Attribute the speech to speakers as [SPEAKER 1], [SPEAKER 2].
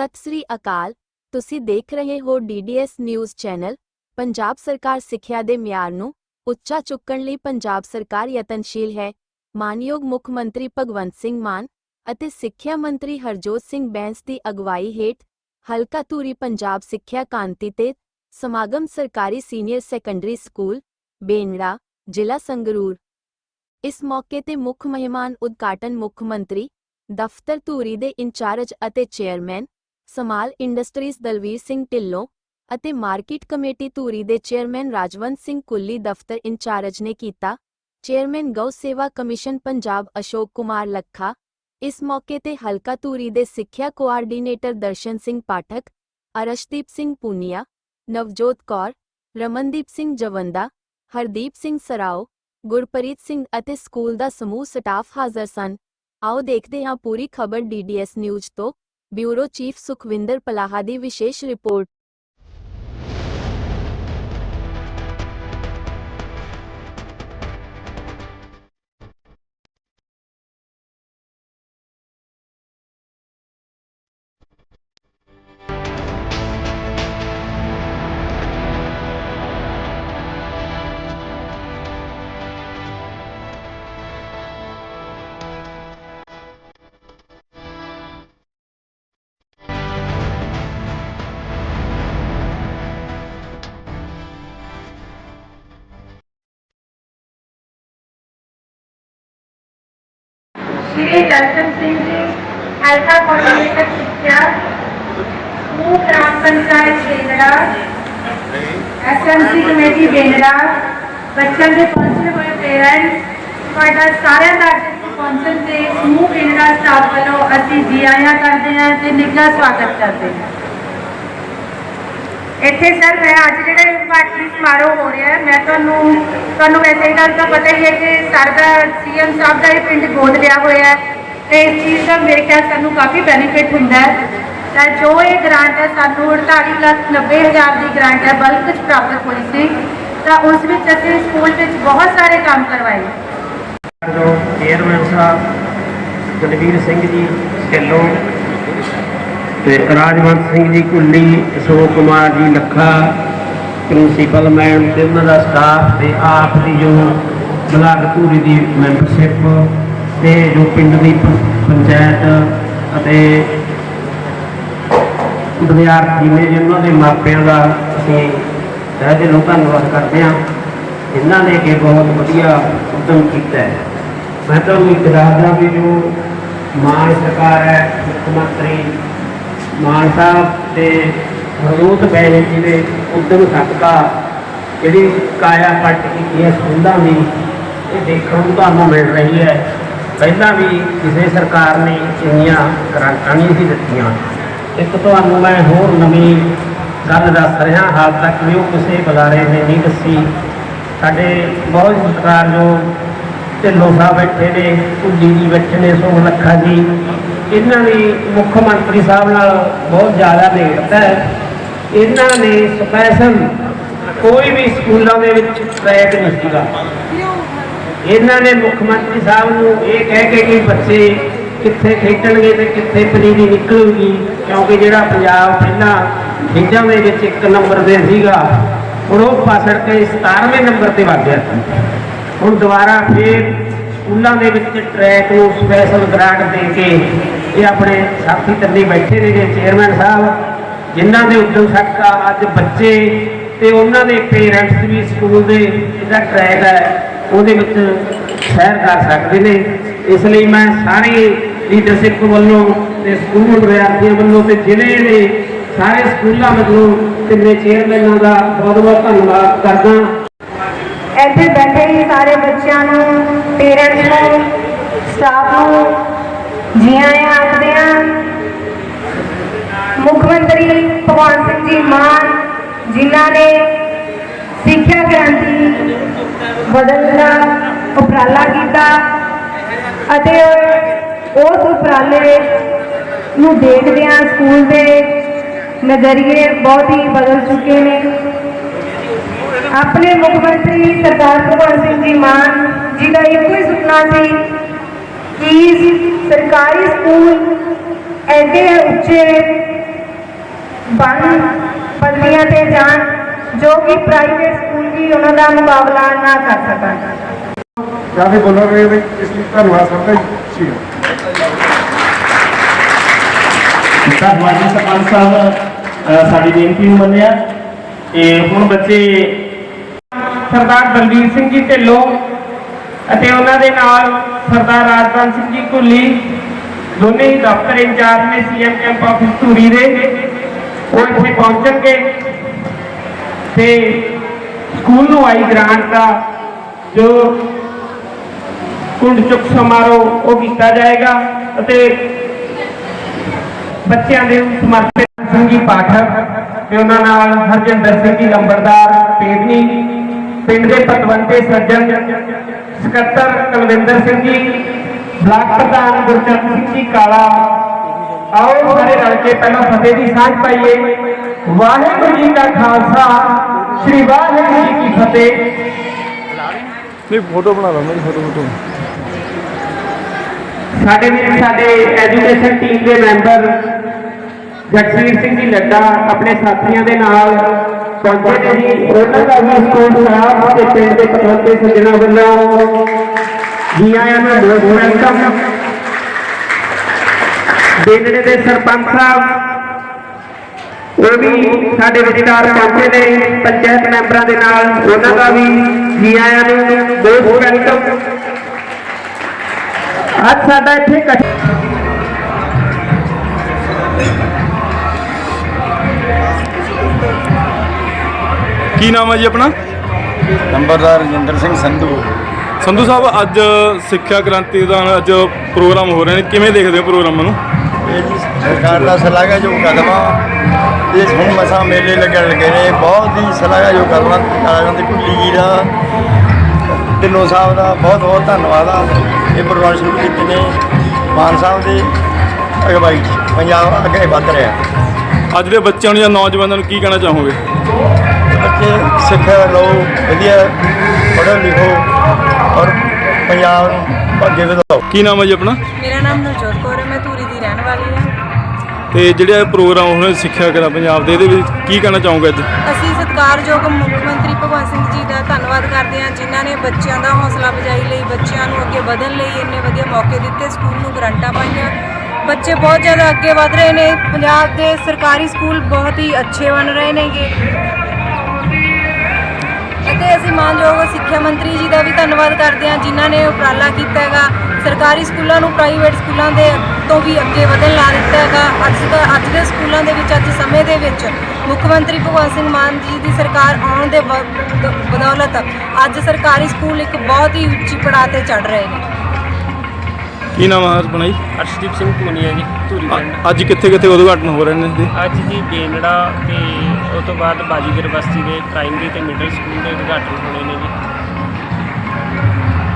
[SPEAKER 1] ਸਤਿ ਸ੍ਰੀ ਅਕਾਲ। ਤੁਸੀਂ ਦੇਖ ਰਹੇ ਹੋ ਡੀਡੀਐਸ ਨਿਊਜ਼ ਚੈਨਲ। ਪੰਜਾਬ ਸਰਕਾਰ ਸਿੱਖਿਆ ਦੇ ਮਿਆਰ ਨੂੰ ਉੱਚਾ ਚੁੱਕਣ ਲਈ ਪੰਜਾਬ ਸਰਕਾਰ ਯਤਨਸ਼ੀਲ ਹੈ। ਮਾਨਯੋਗ ਮੁੱਖ ਮੰਤਰੀ ਭਗਵੰਤ ਸਿੰਘ ਮਾਨ ਅਤੇ ਸਿੱਖਿਆ ਮੰਤਰੀ ਹਰਜੋਤ ਸਿੰਘ ਬੈਂਸ ਦੀ ਅਗਵਾਈ ਹੇਠ ਹਲਕਾ ਧੂਰੀ ਪੰਜਾਬ ਸਿੱਖਿਆ ਕਾਂਤੀ ਤੇ ਸਮਾਗਮ ਸਰਕਾਰੀ ਸੀਨੀਅਰ ਸੈਕੰਡਰੀ ਸਕੂਲ, ਬੇਨੜਾ, ਜ਼ਿਲ੍ਹਾ ਸੰਗਰੂਰ। ਇਸ ਮੌਕੇ ਤੇ ਮੁੱਖ ਮਹਿਮਾਨ ਉਦਘਾਟਨ ਮੁੱਖ ਮੰਤਰੀ ਦਫ਼ਤਰ ਧੂਰੀ ਦੇ ਇੰਚਾਰਜ ਅਤੇ chairman small industries Dalvir Singh Dhillon ਅਤੇ ਮਾਰਕੀਟ ਕਮੇਟੀ ਧੂਰੀ ਦੇ ਚੇਅਰਮੈਨ ਰਾਜਵੰਤ ਸਿੰਘ ਕੁੱਲੀ ਦਫ਼ਤਰ ਇੰਚਾਰਜ ਨੇ ਕੀਤਾ। ਚੇਅਰਮੈਨ ਗਊ ਸੇਵਾ ਕਮਿਸ਼ਨ ਪੰਜਾਬ ਅਸ਼ੋਕ ਕੁਮਾਰ ਲੱਖਾ, ਇਸ ਮੌਕੇ ਤੇ ਹਲਕਾ ਧੂਰੀ ਦੇ ਸਿੱਖਿਆ ਕੋਆਰਡੀਨੇਟਰ ਦਰਸ਼ਨ ਸਿੰਘ ਪਾਠਕ, ਅਰਸ਼ਦੀਪ ਸਿੰਘ ਪੂਨੀਆ, ਨਵਜੋਤ ਕੌਰ, ਰਮਨਦੀਪ ਸਿੰਘ ਜਵੰਦਾ, ਹਰਦੀਪ ਸਿੰਘ ਸਰਾਓ, ਗੁਰਪ੍ਰੀਤ ਸਿੰਘ ਅਤੇ ਸਕੂਲ ਦਾ ਸਮੂਹ ਸਟਾਫ ਹਾਜ਼ਰ ਸਨ। ਆਓ ਦੇਖਦੇ ਹਾਂ ਪੂਰੀ ਖਬਰ ਡੀਡੀਐਸ ਨਿਊਜ਼ ਤੋਂ। ਬਿਊਰੋ ਚੀਫ ਸੁਖਵਿੰਦਰ ਪਲਾਹਾ ਦੀ ਵਿਸ਼ੇਸ਼ ਰਿਪੋਰਟ।
[SPEAKER 2] श्री दर्शन सिंह जी हल्का कोऑर्डिनेटर शिक्षा समूह ग्राम पंचायत बेंगड़ा ਐਸਐਮਸੀ ਕਮੇਟੀ ਬੇਨਰਾ ਬੱਚਿਆਂ ਦੇ ਪਹੁੰਚੇ ਹੋਏ ਪੇਰੈਂਟਸ ਤੁਹਾਡਾ ਸਾਰਿਆਂ ਦਾ ਅੱਜ ਇੱਥੇ ਪਹੁੰਚਣ ਤੇ ਸਮੂਹ ਬੇਨਰਾ ਸਟਾਫ ਵੱਲੋਂ ਅਸੀਂ ਜੀ ਆਇਆਂ ਕਰਦੇ ਹਾਂ ਤੇ ਨਿੱਘਾ ਸਵਾਗਤ ਕਰਦੇ ਹਾਂ ਇੱਥੇ ਸਰ, ਮੈਂ ਅੱਜ ਜਿਹੜਾ ਇਹ ਉਦਘਾਟਨੀ ਸਮਾਰੋਹ ਹੋ ਰਿਹਾ ਹੈ, ਮੈਂ ਤੁਹਾਨੂੰ ਤੁਹਾਨੂੰ ਵੈਸੇ ਇਹ ਗੱਲ ਤਾਂ ਪਤਾ ਹੀ ਹੈ ਕਿ ਸਰ ਦਾ ਸੀਐਮ ਸਾਹਿਬ ਦਾ ਇਹ ਪਿੰਡ ਗੋਦ ਲਿਆ ਹੋਇਆ ਹੈ ਤੇ ਇਸ ਚੀਜ਼ ਦਾ ਮੇਰੇ ਖਿਆਲ ਸਾਨੂੰ ਕਾਫੀ ਬੈਨੀਫਿਟ ਹੁੰਦਾ ਹੈ। ਤਾਂ ਜੋ ਇਹ ਗ੍ਰਾਂਟ ਹੈ, ਸਾਨੂੰ 48 ਲੱਖ 90 ਹਜ਼ਾਰ ਦੀ ਗ੍ਰਾਂਟ ਹੈ ਬਲਕ ਵਿੱਚ ਪ੍ਰਾਪਤ ਹੋਈ ਸੀ। ਤਾਂ ਉਸ ਵਿੱਚ ਅਸੀਂ ਸਕੂਲ ਵਿੱਚ ਬਹੁਤ ਸਾਰੇ ਕੰਮ ਕਰਵਾਏ।
[SPEAKER 3] ਜੋ ਚੇਅਰਮੈਨ ਸਾਹਿਬ ਦਲਵੀਰ ਸਿੰਘ ਜੀ ਢਿੱਲੋਂ ਤੇ ਰਾਜਵੰਤ ਸਿੰਘ ਜੀ ਕੁੱਲੀ, ਅਸ਼ੋਕ ਕੁਮਾਰ ਜੀ ਲੱਖਾ, ਪ੍ਰਿੰਸੀਪਲ ਮੈਮ ਤੇ ਉਹਨਾਂ ਦਾ ਸਟਾਫ ਤੇ ਆਪ ਦੀ ਜੋ ਬਲਾਕ ਧੂਰੀ ਦੀ ਮੈਂਬਰਸ਼ਿਪ ਤੇ ਜੋ ਪਿੰਡ ਦੀ ਪੰਚਾਇਤ ਅਤੇ ਵਿਦਿਆਰਥੀ ਨੇ ਜਿਨ੍ਹਾਂ ਦੇ ਮਾਪਿਆਂ ਦਾ ਅਸੀਂ ਤਹਿ ਦਿਲੋਂ ਧੰਨਵਾਦ ਕਰਦੇ ਹਾਂ। ਇਹਨਾਂ ਨੇ ਕਿ ਬਹੁਤ ਵਧੀਆ ਉਦਮ ਕੀਤਾ ਹੈ। ਮੈਂ ਤੁਹਾਨੂੰ ਇੱਕ ਦੱਸਦਾ ਵੀ ਜੋ ਮਾਨ ਸਰਕਾਰ ਹੈ, ਮੁੱਖ ਮੰਤਰੀ ਮਾਨ ਸਾਹਿਬ ਤੇ ਹਰੂਤ ਬੈਨ ਜੀ ਦੇ ਉਦਮ ਸਦਕਾ ਜਿਹੜੀ ਕਾਇਆ ਪਲਟ ਕੀਤੀ ਹੈ ਸਕੂਲਾਂ ਦੀ ਇਹ ਦੇਖਣ ਨੂੰ ਤੁਹਾਨੂੰ ਮਿਲ ਰਹੀ ਹੈ। ਪਹਿਲਾਂ ਵੀ ਕਿਸੇ ਸਰਕਾਰ ਨੇ ਇੰਨੀਆਂ ਗ੍ਰਾਂਟਾਂ ਨਹੀਂ ਸੀ ਦਿੱਤੀਆਂ। ਇੱਕ ਤੁਹਾਨੂੰ ਮੈਂ ਹੋਰ ਨਵੀਂ ਗੱਲ ਦੱਸ ਰਿਹਾ, ਹਾਲ ਤੱਕ ਵੀ ਉਹ ਕਿਸੇ ਬੁਲਾਰੇ ਨੇ ਨਹੀਂ ਦੱਸੀ। ਸਾਡੇ ਬਹੁਤ ਸਤਿਕਾਰਯੋਗ ਢਿੱਲੋਂ ਸਾਹਿਬ ਬੈਠੇ ਨੇ ਕੁੱਲੀ ਜੀ ਬੈਠੇ ਨੇ ਸੋਹ ਲੱਖਾ ਜੀ। ਇਹਨਾਂ ਨੇ ਮੁੱਖ ਮੰਤਰੀ ਸਾਹਿਬ ਨਾਲ ਬਹੁਤ ਜ਼ਿਆਦਾ ਨੇੜਤਾ ਹੈ, ਇਹਨਾਂ ਨੇ ਸਪੈਸ਼ਲ ਕੋਈ ਵੀ ਸਕੂਲਾਂ ਦੇ ਵਿੱਚ ਟਰੈਕ ਨਹੀਂ ਸੀਗਾ ਇਹਨਾਂ ਨੇ ਮੁੱਖ ਮੰਤਰੀ ਸਾਹਿਬ ਨੂੰ ਇਹ ਕਹਿ ਕੇ ਕਿ ਬੱਚੇ ਕਿੱਥੇ ਖੇਡਣਗੇ ਤੇ ਕਿੱਥੇ ਪਨੀਰੀ ਨਿਕਲੂਗੀ, ਕਿਉਂਕਿ ਜਿਹੜਾ ਪੰਜਾਬ ਪਹਿਲਾਂ ਖੇਡਾਂ ਦੇ ਵਿੱਚ ਇੱਕ ਨੰਬਰ ਤੇ ਸੀਗਾ, ਹੁਣ ਉਹ ਪਾਸੜ ਕੇ 17ਵੇਂ ਨੰਬਰ ਤੇ ਵੱਧ ਗਿਆ ਹੁਣ ਦੁਬਾਰਾ ਫੇਰ ਸਕੂਲਾਂ ਦੇ ਵਿੱਚ ਟਰੈਕ ਨੂੰ ਸਪੈਸ਼ਲ ਗ੍ਰਾਂਟ ਦੇ ਕੇ ਇਹ ਆਪਣੇ ਸਾਥੀ ਤੰਨੀ ਬੈਠੇ ਨੇ ਜੇ ਚੇਅਰਮੈਨ ਸਾਹਿਬ, ਜਿਨ੍ਹਾਂ ਦੇ ਉਦਮ ਸਦਕਾ ਅੱਜ ਬੱਚੇ ਤੇ ਉਹਨਾਂ ਦੇ ਪੇਰੈਂਟਸ ਵੀ ਸਕੂਲ ਦੇ ਜਿਹੜਾ ਟਰੈਕ ਹੈ, ਉਹਦੇ ਵਿੱਚ ਸੈਰ ਕਰ ਸਕਦੇ ਨੇ। ਇਸ ਲਈ ਮੈਂ ਸਾਰੇ ਲੀਡਰਸ਼ਿਪ ਵੱਲੋਂ ਤੇ ਸਕੂਲ ਵਿਦਿਆਰਥੀਆਂ ਵੱਲੋਂ ਤੇ ਜ਼ਿਲ੍ਹੇ ਦੇ ਸਾਰੇ ਸਕੂਲਾਂ ਵੱਲੋਂ ਤਿੰਨੇ ਚੇਅਰਮੈਨਾਂ ਦਾ ਬਹੁਤ ਬਹੁਤ ਧੰਨਵਾਦ ਕਰਦਾ।
[SPEAKER 2] ਇੱਥੇ ਬੈਠੇ ਹੀ ਸਾਰੇ ਬੱਚਿਆਂ ਨੂੰ ਪੇਰੈਂਟਸ ਨੂੰ ਸਟਾਫ ਨੂੰ ਜੀ ਆਇਆਂ ਆਖਦੇ ਹਾਂ ਮੁੱਖ ਮੰਤਰੀ ਭਗਵੰਤ ਸਿੰਘ ਜੀ ਮਾਨ ਜਿਨ੍ਹਾਂ ਨੇ ਸਿੱਖਿਆ ਕ੍ਰਾਂਤੀ ਬਦਲਣ ਦਾ ਉਪਰਾਲਾ ਕੀਤਾ ਅਤੇ ਉਸ ਉਪਰਾਲੇ ਨੂੰ ਦੇਖਦਿਆਂ ਸਕੂਲ ਦੇ ਨਜ਼ਰੀਏ ਬਹੁਤ ਹੀ ਬਦਲ ਚੁੱਕੇ ਨੇ। ਆਪਣੇ ਮੁੱਖ ਮੰਤਰੀ ਸਰਦਾਰ ਭਗਵੰਤ ਸਿੰਘ ਜੀ ਮਾਨ ਜੀ ਦਾ ਇੱਕੋ ਹੀ ਸੁਪਨਾ ਸੀ ਕਿ ਸਰਕਾਰੀ ਸਕੂਲ ਐਡੇ ਉੱਚੇ
[SPEAKER 4] ਬਣ ਪਦਵੀਆਂ ਤੇ ਜਾਣ ਜੋ ਕਿ ਪ੍ਰਾਈਵੇਟ ਸਕੂਲ ਵੀ ਉਹਨਾਂ ਦਾ ਮੁਕਾਬਲਾ ਨਾ ਕਰ ਸਕਣ
[SPEAKER 5] ਜ਼ਿਆਦਾ ਬੋਲ ਰਹੇ ਨੇ ਇਸ ਲਈ ਧੰਨਵਾਦ ਸਭ ਦਾ ਜੀ
[SPEAKER 6] ਧੰਨਵਾਦ ਜੀ ਸਰਪੰਚ ਸਾਹਿਬ ਅ, ਸਾਡੀ ਬੇਨਤੀ ਨੂੰ ਮੰਨਿਆ ਤੇ ਹੁਣ ਬੱਚੇ
[SPEAKER 7] ਸਰਦਾਰ ਬਲਵੀਰ ਸਿੰਘ ਜੀ ਢਿੱਲੋਂ ਅਤੇ ਉਹਨਾਂ ਦੇ ਨਾਲ ਸਰਦਾਰ ਰਾਜਪਾਲ ਸਿੰਘ ਜੀ ਕੁੱਲੀ ਦੋਨੇ ਹੀ ਦਫ਼ਤਰ ਇੰਚਾਰਜ ਨੇ, ਸੀਐਮ ਕੈਂਪ ਆਫਿਸ ਧੂਰੀ ਦੇ। ਉਹ ਇੱਥੇ ਪਹੁੰਚਣਗੇ ਤੇ ਸਕੂਲ ਨੂੰ ਆਈ ਗ੍ਰਾਂਟ ਦਾ ਜੋ ਕੁੰਡ ਚੁੱਕ ਸਮਾਰੋਹ ਉਹ ਕੀਤਾ ਜਾਏਗਾ ਅਤੇ ਬੱਚਿਆਂ ਦੇ ਨੂੰ ਸਮਰਪਿਤ ਸਿੰਘ ਜੀ ਪਾਠਕ ਤੇ ਉਹਨਾਂ ਨਾਲ ਹਰਜਿੰਦਰ ਸਿੰਘ ਜੀ ਲੰਬੜਦਾਰ ਪੇਦਨੀ ਪਿੰਡ ਦੇ ਪਤਵੰਤੇ ਸੱਜਣ ਸਕੱਤਰ ਕੁਲਵਿੰਦਰ ਸਿੰਘ ਜੀ ਬਲਾਕ ਪ੍ਰਧਾਨ ਗੁਰਚਰਨ ਸਿੰਘ ਜੀ ਕਾਲਾ। ਆਓ ਸਾਰੇ ਰਲ ਕੇ ਪਹਿਲਾਂ ਫਤਿਹ ਦੀ ਸਾਂਝ ਪਾਈਏ। ਵਾਹਿਗੁਰੂ ਜੀ ਕਾ ਖਾਲਸਾ ਸ੍ਰੀ ਵਾਹਿਗੁਰੂ ਜੀ ਕੀ ਫਤਿਹ।
[SPEAKER 5] ਨਹੀਂ ਫੋਟੋ ਬਣਾ ਲਓ ਮੇਰੀ ਫੋਟੋ ਫੋਟੋ।
[SPEAKER 7] ਸਾਡੇ ਵਿੱਚ ਸਾਡੇ ਐਜੂਕੇਸ਼ਨ ਟੀਮ ਦੇ ਮੈਂਬਰ ਜਗਸੀਰ ਸਿੰਘ ਜੀ ਲੱਡਾ ਆਪਣੇ ਸਾਥੀਆਂ ਦੇ ਨਾਲ। ਪਹੁੰਚੇ ਨੇ ਜੀ ਉਹਨਾਂ ਦਾ ਵੀ ਸਕੂਲ ਸਟਾਫ ਤੇ ਪਿੰਡ ਦੇ ਪਤਵੰਤੇ ਸੱਜਣਾ ਵੱਲੋਂ ਜੀ ਆਇਆਂ ਨੂੰ ਬਹੁਤ ਵੈਲਕਮ ਬੇਨੜੇ ਦੇ ਸਰਪੰਚ ਸਾਹਿਬ ਉਹ ਵੀ ਸਾਡੇ ਵਿਚਕਾਰ ਪਹੁੰਚੇ ਨੇ ਪੰਚਾਇਤ ਮੈਂਬਰਾਂ ਦੇ ਨਾਲ ਉਹਨਾਂ ਦਾ ਵੀ ਜੀ ਆਇਆਂ ਨੂੰ ਬਹੁਤ ਵੈਲਕਮ ਅੱਜ ਸਾਡਾ ਇੱਥੇ
[SPEAKER 8] ਕੀ ਨਾਮ ਹੈ ਜੀ ਆਪਣਾ?
[SPEAKER 5] ਨੰਬਰਦਾਰ ਰਜਿੰਦਰ ਸਿੰਘ ਸੰਧੂ।
[SPEAKER 8] ਸੰਧੂ ਸਾਹਿਬ ਅੱਜ ਸਿੱਖਿਆ ਕ੍ਰਾਂਤੀ ਦਾ ਅੱਜ ਪ੍ਰੋਗਰਾਮ ਹੋ ਰਹੇ ਨੇ। ਕਿਵੇਂ ਦੇਖਦੇ ਹੋ ਪ੍ਰੋਗਰਾਮਾਂ ਨੂੰ?
[SPEAKER 5] ਇਹ ਜੀ ਸਰਕਾਰ ਦਾ ਸ਼ਲਾਘਾਯੋਗ ਕਦਮ ਆ ਇਹ ਹੁਣ ਮਸਾਂ ਮੇਲੇ ਲੱਗਣ ਲੱਗੇ ਨੇ। ਬਹੁਤ ਹੀ ਸ਼ਲਾਘਾਯੋਗ ਕਦਮ ਆ ਕਾਲਾਂ ਦੇ ਕੁੱਲੀ ਜੀ ਦਾ ਢਿੱਲੋਂ ਸਾਹਿਬ ਦਾ ਬਹੁਤ ਬਹੁਤ ਧੰਨਵਾਦ ਆ। ਇਹ ਪ੍ਰੋਗਰਾਮ ਸ਼ੁਰੂ ਕੀਤੇ ਨੇ। ਮਾਨ ਸਾਹਿਬ ਦੀ ਅਗਵਾਈ 'ਚ ਪੰਜਾਬ ਅੱਗੇ ਵੱਧ ਰਿਹਾ।
[SPEAKER 8] ਅੱਜ ਦੇ ਬੱਚਿਆਂ ਨੂੰ ਜਾਂ ਨੌਜਵਾਨਾਂ ਨੂੰ ਕੀ ਕਹਿਣਾ ਚਾਹੋਗੇ?
[SPEAKER 5] ਬੱਚੇ ਸਿੱਖਿਆ ਲਓ ਵਧੀਆ ਪੜ੍ਹੋ ਲਿਖੋ ਔਰ ਪੰਜਾਬ ਨੂੰ ਅੱਗੇ ਵਧਾਓ।
[SPEAKER 8] ਕੀ ਨਾਮ ਹੈ ਜੀ ਆਪਣਾ?
[SPEAKER 9] ਮੇਰਾ ਨਾਮ ਨਵਜੋਤ ਕੌਰ ਹੈ ਮੈਂ ਧੂਰੀ ਦੀ ਰਹਿਣ ਵਾਲੀ ਹਾਂ।
[SPEAKER 8] ਤੇ ਜਿਹੜੇ ਇਹ ਪ੍ਰੋਗਰਾਮ ਹੋ ਰਹੇ ਸਿੱਖਿਆ ਕਰਾ ਪੰਜਾਬ ਦੇ ਇਹਦੇ ਵਿੱਚ ਕੀ ਕਹਿਣਾ ਚਾਹੋਗੇ ਅੱਜ?
[SPEAKER 9] ਅਸੀਂ ਸਤਿਕਾਰਯੋਗ ਮੁੱਖ ਮੰਤਰੀ ਭਗਵੰਤ ਸਿੰਘ ਜੀ ਦਾ ਧੰਨਵਾਦ ਕਰਦੇ ਹਾਂ ਜਿਨ੍ਹਾਂ ਨੇ ਬੱਚਿਆਂ ਦਾ ਹੌਸਲਾ ਅਫਜ਼ਾਈ ਲਈ ਬੱਚਿਆਂ ਨੂੰ ਅੱਗੇ ਵਧਣ ਲਈ ਇੰਨੇ ਵਧੀਆ ਮੌਕੇ ਦਿੱਤੇ ਸਕੂਲ ਨੂੰ ਗਰੰਟਾਂ ਪਾਈਆਂ। ਬੱਚੇ ਬਹੁਤ ਜ਼ਿਆਦਾ ਅੱਗੇ ਵਧ ਰਹੇ ਨੇ ਪੰਜਾਬ ਦੇ ਸਰਕਾਰੀ ਸਕੂਲ ਬਹੁਤ ਹੀ ਅੱਛੇ ਬਣ ਰਹੇ ਨੇਗੇ। ਅਤੇ ਅਸੀਂ ਮਾਨਯੋਗ ਸਿੱਖਿਆ ਮੰਤਰੀ ਜੀ ਦਾ ਵੀ ਧੰਨਵਾਦ ਕਰਦੇ ਹਾਂ, ਜਿਨ੍ਹਾਂ ਨੇ ਉਪਰਾਲਾ ਕੀਤਾ ਹੈਗਾ। ਸਰਕਾਰੀ ਸਕੂਲਾਂ ਨੂੰ ਪ੍ਰਾਈਵੇਟ ਸਕੂਲਾਂ ਦੇ ਤੋਂ ਵੀ ਅੱਗੇ ਵਧਣ ਲਾ ਦਿੱਤਾ ਹੈਗਾ। ਅੱਜ ਦਾ ਅੱਜ ਦੇ ਸਕੂਲਾਂ ਦੇ ਵਿੱਚ, ਅੱਜ ਸਮੇਂ ਦੇ ਵਿੱਚ ਮੁੱਖ ਮੰਤਰੀ ਭਗਵੰਤ ਸਿੰਘ ਮਾਨ ਜੀ ਦੀ ਸਰਕਾਰ ਆਉਣ ਦੇ ਵ- ਬਦੌਲਤ ਅੱਜ ਸਰਕਾਰੀ ਸਕੂਲ ਇੱਕ ਬਹੁਤ ਹੀ ਉੱਚੀ ਪੜਾਅ ਤੇ ਚੜ ਰਹੇ ਨੇ।
[SPEAKER 8] ਕੀ ਨਾਮ ਹੈ ਆਪਣਾ ਜੀ?
[SPEAKER 10] ਅਰਸ਼ਦੀਪ ਸਿੰਘ ਧੂਨੀਆ ਜੀ ਧੂਰੀ ਪਿੰਡ।
[SPEAKER 8] ਅੱਜ ਕਿੱਥੇ ਕਿੱਥੇ ਉਦਘਾਟਨ ਹੋ ਰਹੇ ਨੇ ਇਹਦੇ
[SPEAKER 10] ਅੱਜ ਜੀ ਬੇਨੜਾ ਤੇ ਉਸ ਤੋਂ ਬਾਅਦ ਬਾਜੀਗਰ ਬਸਤੀ ਦੇ ਪ੍ਰਾਇਮਰੀ ਤੇ ਮਿਡਲ ਸਕੂਲ ਦੇ ਉਦਘਾਟਨ ਹੋਣੇ ਨੇ ਜੀ।